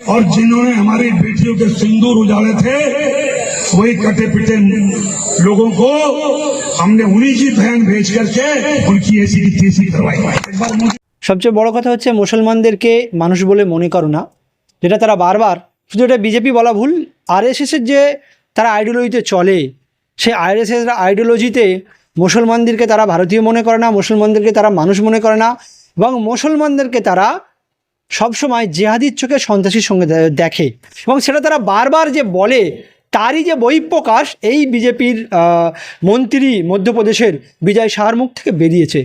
और जिन्होंने हमारी बेटियों के सिंदूर उजाड़े थे वही कटे पिटे लोगों को हमने उन्हीं की बहन भेज करके उनकी ऐसी की तीसी करवाई एक बार मुझे সবচেয়ে বড় কথা হচ্ছে মুসলমানদেরকে মানুষ বলে মনে করো না যেটা তারা বারবার শুধু এটা বিজেপি বলা ভুল আরএসএসের যে তারা আইডিওলজিতে চলে সেই আরএসএস আইডিওলজিতে মুসলমানদেরকে তারা ভারতীয় মনে করে না মুসলমানদেরকে তারা মানুষ মনে করে না এবং মুসলমানদেরকে তারা সবসময় জেহাদির চোখে সন্ত্রাসীর সঙ্গে দেখে। এবং সেটা তারা বারবার যে বলে, তারই যে বহিঃপ্রকাশ, এই বিজেপির মন্ত্রী মধ্যপ্রদেশের বিজয় শাহর মুখ থেকে বেরিয়েছে।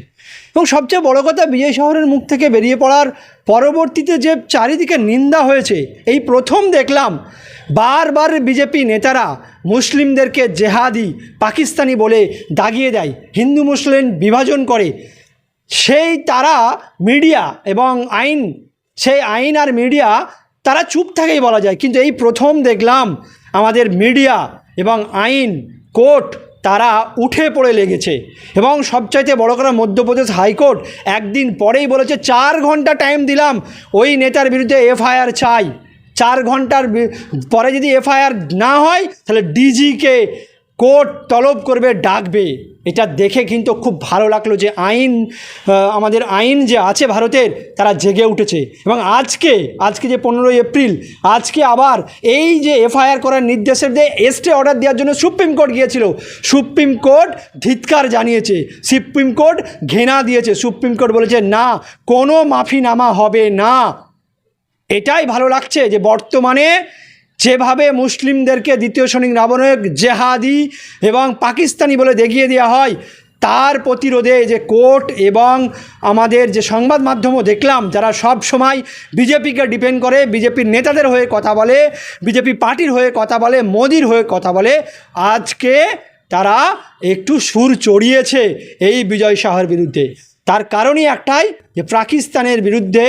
এবং সবচেয়ে বড় কথা, বিজয় শহরের মুখ থেকে বেরিয়ে পড়ার পরবর্তীতে যে চারিদিকে নিন্দা হয়েছে, এই প্রথম দেখলাম বারবার বিজেপি নেতারা মুসলিমদেরকে জেহাদি, পাকিস্তানি বলে দাগিয়ে দেয়, হিন্দু মুসলিম বিভাজন করে। সেই তারা মিডিয়া এবং আইন সেই আইন আর মিডিয়া, তারা চুপ থাকেই বলা যায়। কিন্তু এই প্রথম দেখলাম আমাদের মিডিয়া এবং আইন, কোর্ট, তারা উঠে পড়ে লেগেছে। এবং সবচাইতে বড় কথা, মধ্যপ্রদেশ হাইকোর্ট একদিন পরেই বলেছে, চার ঘণ্টা টাইম দিলাম, ওই নেতার বিরুদ্ধে এফআইআর চাই। চার ঘণ্টার পরে যদি এফআইআর না হয়, তাহলে ডিজিকে কোর্ট তলব করবে, ডাকবে। এটা দেখে কিন্তু খুব ভালো লাগল যে আইন আমাদের আইন যে আছে ভারতের, তারা জেগে উঠেছে। এবং আজকে আজকে যে পনেরোই এপ্রিল, আজকে আবার এই যে এফআইআর করার নির্দেশের দিয়ে এসটে অর্ডার দেওয়ার জন্য সুপ্রিম কোর্ট গিয়েছিল। সুপ্রিম কোর্ট ধিৎকার জানিয়েছে, সুপ্রিম কোর্ট ঘেনা দিয়েছে। সুপ্রিম কোর্ট বলেছে, না, কোনো মাফিনামা হবে না। এটাই ভালো লাগছে যে বর্তমানে যেভাবে মুসলিমদেরকে দ্বিতীয় শনিক রাবণের জেহাদি এবং পাকিস্তানি বলে দেখিয়ে দেওয়া হয়, তার প্রতিরোধে যে কোর্ট এবং আমাদের যে সংবাদ মাধ্যমও দেখলাম, যারা সব সময় বিজেপিকে ডিপেন্ড করে, বিজেপির নেতাদের হয়ে কথা বলে, বিজেপি পার্টির হয়ে কথা বলে, মোদির হয়ে কথা বলে, আজকে তারা একটু সুর চড়িয়েছে এই বিজয় শাহর বিরুদ্ধে। তার কারণই একটাই যে পাকিস্তানের বিরুদ্ধে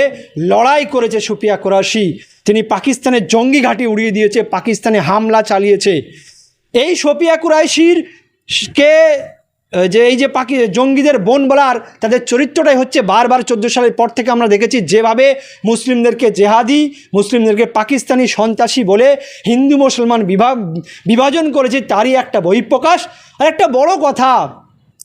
লড়াই করেছে সুপিয়া কোরাশি। তিনি পাকিস্তানের জঙ্গি ঘাঁটি উড়িয়ে দিয়েছে, পাকিস্তানে হামলা চালিয়েছে। এই সোপিয়া কুরাইশির কে যে এই যে পাকি, জঙ্গিদের বোন বলার তাদের চরিত্রটাই হচ্ছে বারবার চোদ্দ সালের পর থেকে আমরা দেখেছি যেভাবে মুসলিমদেরকে জেহাদি, মুসলিমদেরকে পাকিস্তানি সন্ত্রাসী বলে হিন্দু মুসলমান বিভাগ, বিভাজন করেছে, তারই একটা বহিঃপ্রকাশ। আর একটা বড় কথা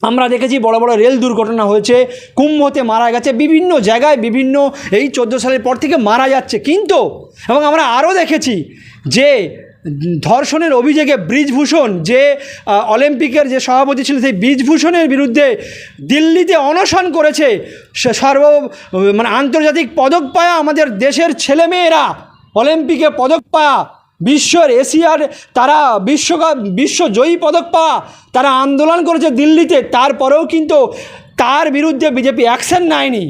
আমরা দেখেছি বড় বড় রেল দুর্ঘটনা হয়েছে, কুম্ভতে মারা গেছে, বিভিন্ন জায়গায় বিভিন্ন এই চোদ্দ সালের পর থেকে মারা যাচ্ছে। কিন্তু, এবং আমরা আরও দেখেছি যে ধর্ষণের অভিযোগে ব্রিজভূষণ, যে অলিম্পিকের যে সভাপতি ছিল সেই ব্রিজভূষণের বিরুদ্ধে দিল্লিতে অনশন করেছে সর্ব মানে আন্তর্জাতিক পদক পায়া আমাদের দেশের ছেলেমেয়েরা অলিম্পিকে পদক পায়া। বিশ্বর এশিয়ার তারা বিশ্বকাপ বিশ্বজয়ী পদক পাওয়া, তারা আন্দোলন করেছে দিল্লিতে, তারপরেও কিন্তু তার বিরুদ্ধে বিজেপি অ্যাকশন নেয়নি,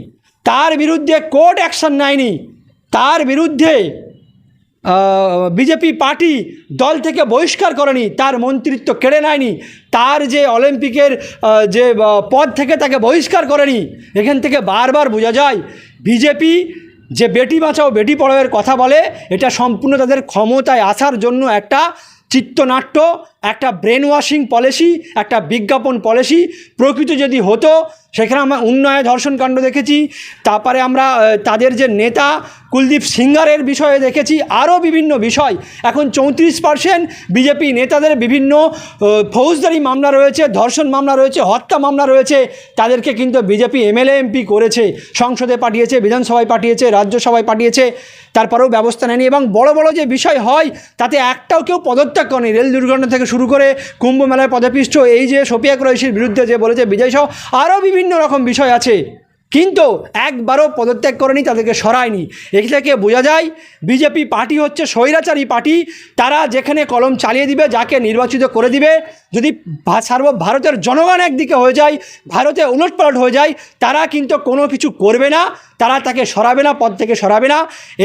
তার বিরুদ্ধে কোর্ট অ্যাকশন নেয়নি, তার বিরুদ্ধে বিজেপি পার্টি দল থেকে বহিষ্কার করেনি, তার মন্ত্রিত্ব কেড়ে নেয়নি, তার যে অলিম্পিকের যে পদ থেকে তাকে বহিষ্কার করেনি, এখান থেকে বারবার বোঝা যায়, বিজেপি যে বেটি বাঁচাও, বেটি পড়াওয়ের কথা বলে, এটা সম্পূর্ণ তাদের ক্ষমতায় আসার জন্য একটা চিত্রনাট্য একটা ব্রেন ওয়াশিং পলিসি একটা বিজ্ঞাপন পলিসি প্রকৃত যদি হতো, সেখানে আমরা উন্নয়ন ধর্ষণকাণ্ড দেখেছি, তারপরে আমরা তাদের যে নেতা কুলদীপ সিঙ্গারের বিষয়ে দেখেছি, আরও বিভিন্ন বিষয়। এখন চৌত্রিশ পার্সেন্ট বিজেপি নেতাদের বিভিন্ন ফৌজদারি মামলা রয়েছে, ধর্ষণ মামলা রয়েছে, হত্যা মামলা রয়েছে, তাদেরকে কিন্তু বিজেপি এমএলএ, এমপি করেছে, সংসদে পাঠিয়েছে, বিধানসভায় পাঠিয়েছে, রাজ্যসভায় পাঠিয়েছে, তারপরেও ব্যবস্থা নেয়নি এবং বড় বড় যে বিষয় হয়, তাতে একটাও কেউ পদত্যাগ করেনি, রেল দুর্ঘটনা থেকে শুরু করে কুম্ভ মেলায় পদপিষ্ট এই যে সোপিয়া কুরাইশির বিরুদ্ধে যে বলেছে বিজয় সহ আরও বিভিন্ন রকম বিষয় আছে। কিন্তু একবারও পদত্যাগ করেনি, তাদেরকে সরায়নি। এ থেকে বোঝা যায়, বিজেপি পার্টি হচ্ছে স্বৈরাচারী পার্টি। তারা যেখানে কলম চালিয়ে দিবে, যাকে নির্বাচিত করে দিবে, যদি সার্ব ভারতের জনগণ একদিকে হয়ে যায়, ভারতে উলটপালট হয়ে যায়, তারা কিন্তু কোনো কিছু করবে না। তারা তাকে সরাবে না, পদ থেকে সরাবে না।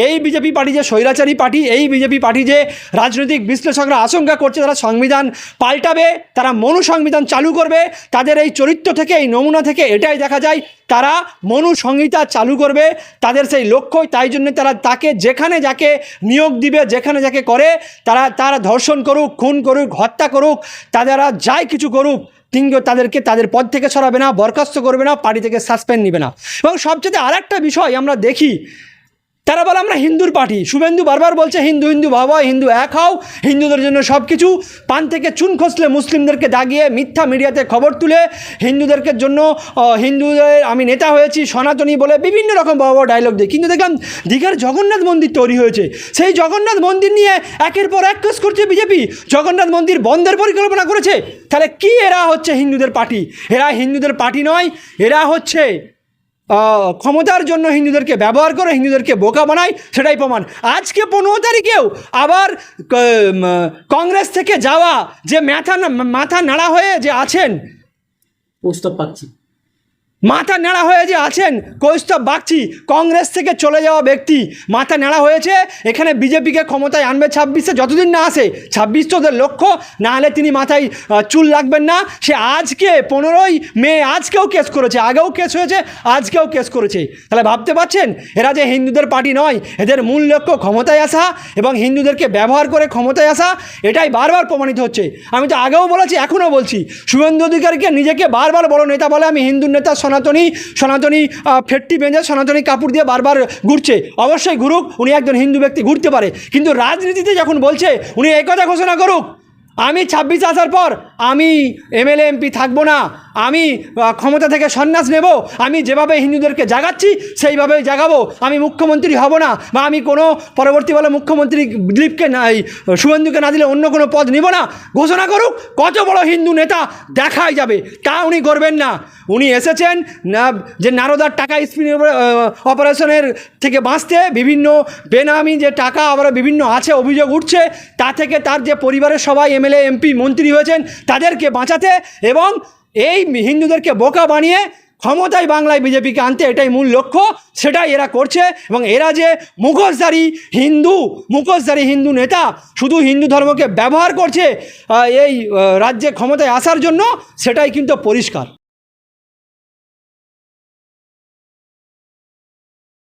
এই বিজেপি পার্টি যে স্বৈরাচারী পার্টি, এই বিজেপি পার্টি যে রাজনৈতিক বিশ্লেষকরা আশঙ্কা করছে, তারা সংবিধান পাল্টাবে, তারা মনু সংবিধান চালু করবে, তাদের এই চরিত্র থেকে, এই নমুনা থেকে এটাই দেখা যায়, তারা মনু সংহিতা চালু করবে, তাদের সেই লক্ষ্যই তাই জন্য তারা তাকে যেখানে যাকে নিয়োগ দিবে, যেখানে যাকে করে, তারা তারা ধর্ষণ করুক, খুন করুক, হত্যা করুক তারা যাই কিছু করুক কিন্তু তাদেরকে তাদের পদ থেকে সরাবে না, বরখাস্ত করবে না, পার্টি থেকে সাসপেন্ড নিবে না। এবং সবচেয়ে আর একটা বিষয় আমরা দেখি তারা বলে, আমরা হিন্দুর পার্টি। শুভেন্দু বারবার বলছে, হিন্দু হিন্দু ভাবা হিন্দু, এক হও। হিন্দুদের জন্য সব কিছু পান থেকে চুন খসলে মুসলিমদেরকে দাগিয়ে মিথ্যা মিডিয়াতে খবর তুলে হিন্দুদেরকে জন্য হিন্দুদের আমি নেতা হয়েছি, সনাতনী বলে বিভিন্ন রকম বড় ডায়লগ দিয়ে। কিন্তু দেখলাম, দীঘার জগন্নাথ মন্দির তৈরি হয়েছে। সেই জগন্নাথ মন্দির নিয়ে একের পর এক কেস করছে বিজেপি। জগন্নাথ মন্দির বন্ধের পরিকল্পনা করেছে। তাহলে কি এরা হচ্ছে হিন্দুদের পার্টি? এরা হিন্দুদের পার্টি নয়, এরা হচ্ছে ক্ষমতার জন্য হিন্দুদেরকে ব্যবহার করে হিন্দুদেরকে বোকা বানায়, সেটাই প্রমাণ। আজকে পনেরো তারিখেও আবার কংগ্রেস থেকে যাওয়া যে মাথা মাথা নাড়া হয়ে যে আছেন, প্রস্তাব পাচ্ছি। মাথা নেড়া হয়ে যে আছেন কৌস্তব বাগচি, কংগ্রেস থেকে চলে যাওয়া ব্যক্তি, মাথা নেড়া হয়েছে, এখানে বিজেপিকে ক্ষমতায় আনবে ছাব্বিশে, যতদিন না আসে, ছাব্বিশ তো ওদের লক্ষ্য, না হলে তিনি মাথায় চুল লাগবেন না, সে আজকে পনেরোই মে, আজকেও কেস করেছে, আগেও কেস হয়েছে, আজকেও কেস করেছে। তাহলে ভাবতে পারছেন? এরা যে হিন্দুদের পার্টি নয়, এদের মূল লক্ষ্য ক্ষমতায় আসা এবং হিন্দুদেরকে ব্যবহার করে ক্ষমতায় আসা, এটাই বারবার প্রমাণিত হচ্ছে। আমি তো আগেও বলেছি, এখনও বলছি, শুভেন্দু অধিকারীকে নিজেকে বারবার বড় নেতা বলে আমি হিন্দু নেতা সনাতনী সনাতনী ফেটটি বেঁধে সনাতনী কাপড় দিয়ে বারবার ঘুরছে। অবশ্যই ঘুরুক, উনি একজন হিন্দু ব্যক্তি, ঘুরতে পারে। কিন্তু রাজনীতিতে যখন বলছে, উনি একথা কথা ঘোষণা করুক, আমি ছাব্বিশ আসার পর আমি এমএলএ, এমপি থাকব না। আমি ক্ষমতা থেকে সন্ন্যাস নেব, আমি যেভাবে হিন্দুদেরকে জাগাচ্ছি, সেইভাবেই জাগাবো। আমি মুখ্যমন্ত্রী হব না, বা আমি কোনো পরবর্তীকালে মুখ্যমন্ত্রী দিলীপকে না শুভেন্দুকে না দিলে অন্য কোনো পদ নিব না। ঘোষণা করুক, কত বড় হিন্দু নেতা দেখাই যাবে, তা উনি করবেন না। উনি এসেছেন যে নারদার টাকা স্পিন অপারেশনের থেকে বাঁচতে বিভিন্ন বেনামি যে টাকা আবার বিভিন্ন আছে, অভিযোগ উঠছে, তা থেকে তার যে পরিবারের সবাই এমএলএ, এমপি, মন্ত্রী হয়েছেন, তাদেরকে বাঁচাতে এবং এই হিন্দুদেরকে বোকা বানিয়ে ক্ষমতায় বাংলায় বিজেপিকে আনতে এটাই মূল লক্ষ্য, সেটাই এরা করছে এবং এরা যে মুখোশধারী হিন্দু মুখোশধারী হিন্দু নেতা, শুধু হিন্দু ধর্মকে ব্যবহার করছে এই রাজ্যে ক্ষমতায় আসার জন্য, সেটাই কিন্তু পরিষ্কার।